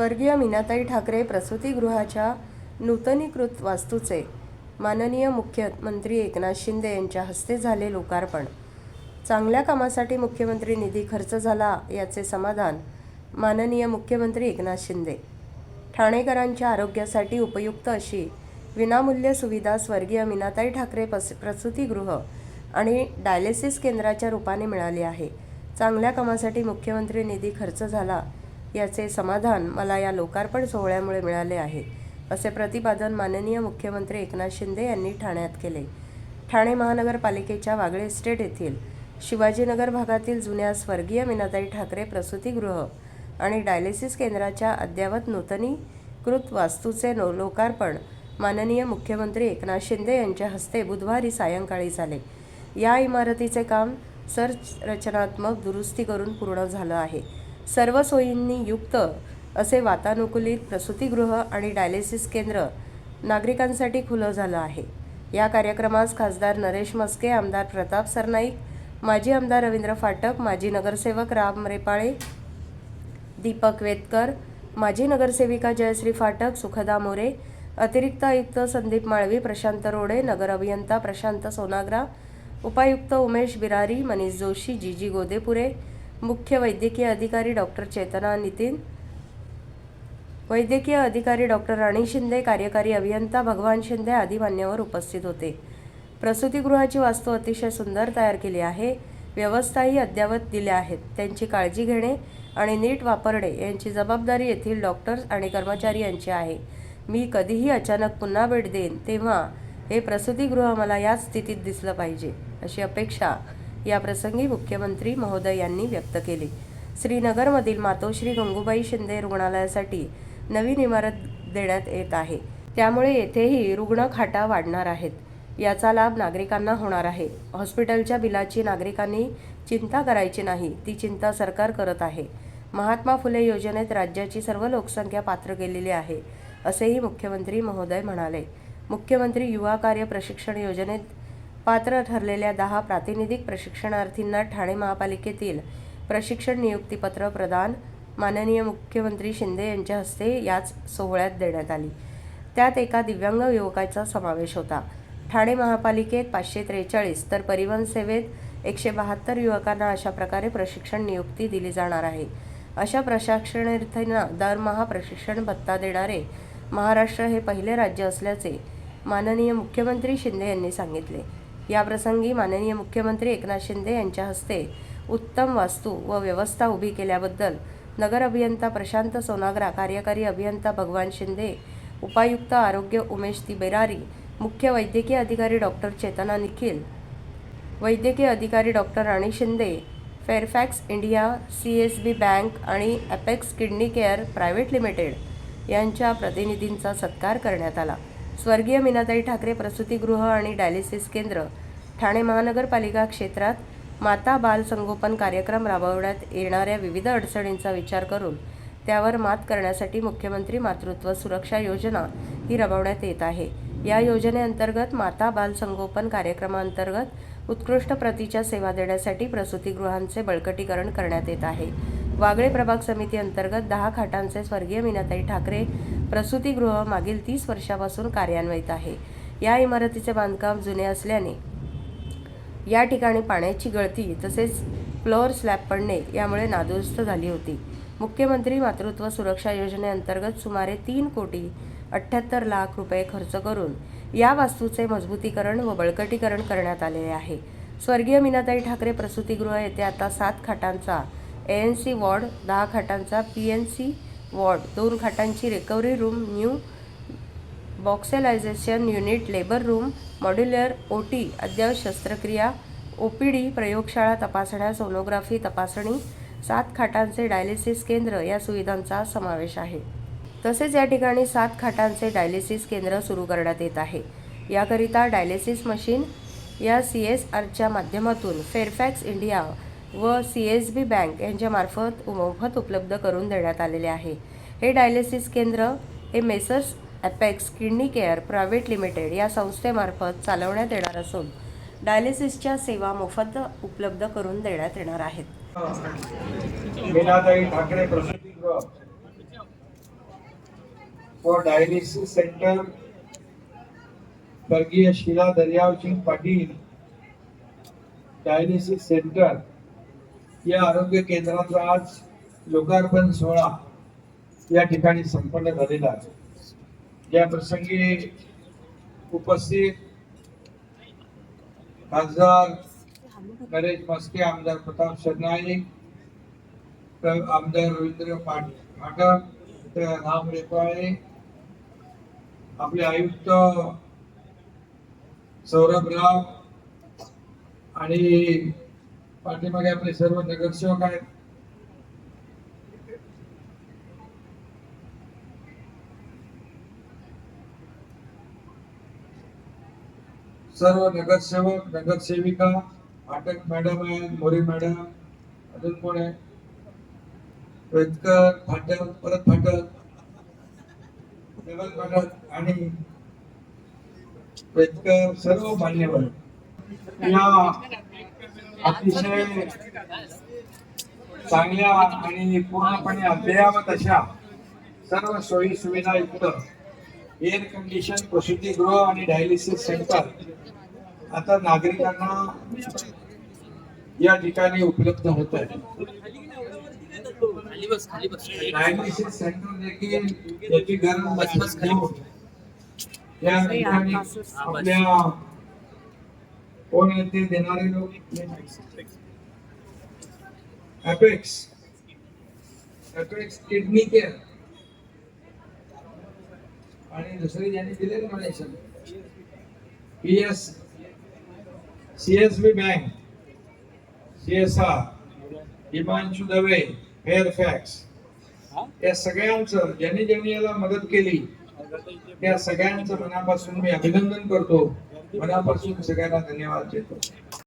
स्वर्गीय मीनाताई ठाकरे प्रसूतीगृहाच्या नूतनीकृत वास्तूचे माननीय मुख्यमंत्री एकनाथ शिंदे यांच्या हस्ते झाले लोकार्पण. चांगल्या कामासाठी मुख्यमंत्री निधी खर्च झाला याचे समाधान माननीय मुख्यमंत्री एकनाथ शिंदे. ठाणेकरांच्या आरोग्यासाठी उपयुक्त अशी विनामूल्य सुविधा स्वर्गीय मीनाताई ठाकरे पस प्रसूतीगृह आणि डायलिसिस केंद्राच्या रूपाने मिळाली आहे. चांगल्या कामासाठी मुख्यमंत्री निधी खर्च झाला याचे समाधान मला या लोकार्पण सोहळ्यामुळे मिळाले आहे असे प्रतिपादन माननीय मुख्यमंत्री एकनाथ शिंदे यांनी ठाण्यात केले. ठाणे महानगरपालिकेच्या वागळे इस्टेट येथील शिवाजीनगर भागातील जुन्या स्वर्गीय मीनाताई ठाकरे प्रसूतीगृह आणि डायलिसिस केंद्राच्या अद्ययावत नूतनीकृत वास्तूचे नो लोकार्पण माननीय मुख्यमंत्री एकनाथ शिंदे यांच्या हस्ते बुधवारी सायंकाळी झाले. या इमारतीचे काम संरचनात्मक दुरुस्ती करून पूर्ण झालं आहे. सर्व सोयींनी युक्त असे वातानुकूलित प्रसूतीगृह आणि डायलिसिस केंद्र नागरिकांसाठी खुलं झालं आहे. या कार्यक्रमास खासदार नरेश मस्के आमदार प्रताप सरनाईक माजी आमदार रवींद्र फाटक माजी नगरसेवक राम रेपाळे दीपक वेतकर माजी नगरसेविका जयश्री फाटक सुखदा मोरे अतिरिक्त आयुक्त संदीप माळवी प्रशांत रोडे नगर अभियंता प्रशांत सोनाग्रा उपायुक्त उमेश बिरारी मनीष जोशी जीजी गोदेपुरे मुख्य वैद्यकीय अधिकारी डॉक्टर चेतना नितीन वैद्यकीय अधिकारी डॉक्टर राणी शिंदे कार्यकारी अभियंता भगवान शिंदे आदी मान्यवर उपस्थित होते. प्रसूतीगृहाची वास्तू अतिशय सुंदर तयार केली आहे व्यवस्थाही अद्ययावत दिल्या आहेत. त्यांची काळजी घेणे आणि नीट वापरणे यांची जबाबदारी येथील डॉक्टर्स आणि कर्मचारी यांची आहे. मी कधीही अचानक पुन्हा भेट देईन तेव्हा हे प्रसूतीगृह मला याच स्थितीत दिसलं पाहिजे अशी अपेक्षा या प्रसंगी मुख्यमंत्री महोदय यांनी व्यक्त केली. श्रीनगरमधील मातोश्री गंगूबाई शिंदे रुग्णालयासाठी नवीन इमारत देण्यात येत आहे. त्यामुळे येथेही रुग्णखाटा वाढणार आहेत. याचा लाभ नागरिकांना होणार आहे. हॉस्पिटलच्या बिलाची नागरिकांनी चिंता करायची नाही ती चिंता सरकार करत आहे. महात्मा फुले योजनेत राज्याची सर्व लोकसंख्या पात्र केलेली आहे असेही मुख्यमंत्री महोदय म्हणाले. मुख्यमंत्री युवा कार्य प्रशिक्षण योजनेत पात्र ठरलेल्या दहा प्रातिनिधिक प्रशिक्षणार्थींना ठाणे महापालिकेतील प्रशिक्षण नियुक्तीपत्र प्रदान माननीय मुख्यमंत्री शिंदे यांच्या हस्ते याच सोहळ्यात देण्यात आली. त्यात एका दिव्यांग युवकाचा समावेश होता. ठाणे महापालिकेत पाचशे त्रेचाळीस तर परिवहन सेवेत एकशे बहात्तर युवकांना अशा प्रकारे प्रशिक्षण नियुक्ती दिली जाणार आहे. अशा प्रशिक्षणार्थींना दरमहा प्रशिक्षण भत्ता देणारे महाराष्ट्र हे पहिले राज्य असल्याचे माननीय मुख्यमंत्री शिंदे यांनी सांगितले. याप्रसंगी माननीय मुख्यमंत्री एकनाथ शिंदे यांच्या हस्ते उत्तम वास्तू व व्यवस्था उभी केल्याबद्दल नगर अभियंता प्रशांत सोनाग्रा कार्यकारी अभियंता भगवान शिंदे उपायुक्त आरोग्य उमेश तिबेरारी मुख्य वैद्यकीय अधिकारी डॉक्टर चेतना निखिल वैद्यकीय अधिकारी doctor Rani Shinde Fairfax India C S B bank आणि Apex kidney care private limited यांच्या प्रतिनिधींचा सत्कार करण्यात आला. स्वर्गीय मीनाताई ठाकरे प्रसूतीगृह आणि डायलिसिस केंद्र ठाणे महानगरपालिका क्षेत्रात माता बाल संगोपन कार्यक्रम राबवण्यात येणाऱ्या विविध अडचणींचा विचार करून त्यावर मात करण्यासाठी मुख्यमंत्री मातृत्व सुरक्षा योजना ही राबवण्यात येत आहे. या योजनेअंतर्गत माता बाल संगोपन कार्यक्रमांतर्गत उत्कृष्ट प्रतीच्या सेवा देण्यासाठी प्रसूतीगृहांचे बळकटीकरण करण्यात येत आहे. वागळे प्रभाग समिती अंतर्गत दहा खाटांचे स्वर्गीय मीनाताई ठाकरे प्रसूतीगृह मागील तीस वर्षापासून कार्यान्वित आहे. या इमारतीचे बांधकाम जुने असल्याने या ठिकाणी पाण्याची गळती तसेच फ्लोअर स्लॅब पडणे यामुळे नादुरुस्त झाली होती. मुख्यमंत्री मातृत्व सुरक्षा योजनेअंतर्गत सुमारे तीन कोटी अठ्ठ्याहत्तर लाख रुपये खर्च करून या वास्तूचे मजबूतीकरण व बळकटीकरण करण्यात आलेले आहे. स्वर्गीय मीनाताई ठाकरे प्रसूतीगृह येथे आता सात खाटांचा ए एन सी वॉर्ड दहा खाटांचा पी एन सी वॉर्ड दोन खाटांची recovery room new boxelization unit labour room modular O T अद्ययावत शस्त्रक्रिया ओ पी डी प्रयोगशाळा तपासण्या सोनोग्राफी तपासणी सात खाटांचे डायलिसिस केंद्र या सुविधांचा समावेश आहे. तसेच या ठिकाणी सात खाटांचे डायलिसिस केंद्र सुरू करण्यात येत आहे. याकरिता डायलिसिस मशीन या सी एस आरच्या माध्यमातून फेरफॅक्स इंडिया व सी एस बी बँक यांच्यामार्फत मोफत उपलब्ध करून देण्यात आलेले आहे. हे डायलिसिस केंद्र हे Messrs Apex kidney care private limited या संस्थेमार्फत चालवण्यात येणार असून डायलिसिसच्या सेवा मोफत उपलब्ध करून देण्यात येणार आहेत. ठाकरे फॉर डायलिसिस सेंटर स्वर्गीय शिला दर्यावसिंग पाटील डायलिसिस सेंटर या आरोग्य केंद्राचा आज लोकार्पण सोहळा या ठिकाणी संपन्न झालेला आहे. या प्रसंगी उपस्थित खासदार नरेश मस्के आमदार प्रताप सरनाईक आमदार रवींद्र पाट- राम रेपाळे आपले आयुक्त सौरभ राव आणि पाठीमागे आपले सर्व नगरसेवक आहेत. सर्व नगरसेवक नगरसेविका फाटक मॅडम आहे मोरे मॅडम अजून कोण आहे? वेदकर फाटक परत फाटक. देवल फाटक आणि वेदकर सर्व मान्यवर या अतिशय चांगल्या आणि पूर्णपणे अद्ययावत अशा सर्व सोयी सुविधा युक्त एअर कंडिशन प्रसूतीगृह आणि डायलिसिस सेंटर आता नागरिकांना या ठिकाणी उपलब्ध होत आहे. डायलिसिस सेंटर देखील याची गरज. या ठिकाणी आपल्या कोण आहे ते देणारे लोक? अपेक्स अपेक्स किडनी केअर आणि दुसरे ज्यांनी दिले donation P S C S B bank C S R Himanshu Dave Fairfax या सगळ्यांचं ज्यांनी ज्यांनी याला मदत केली त्या सगळ्यांचं मनापासून मी अभिनंदन करतो. मनापासून सगळ्यांना धन्यवाद देतो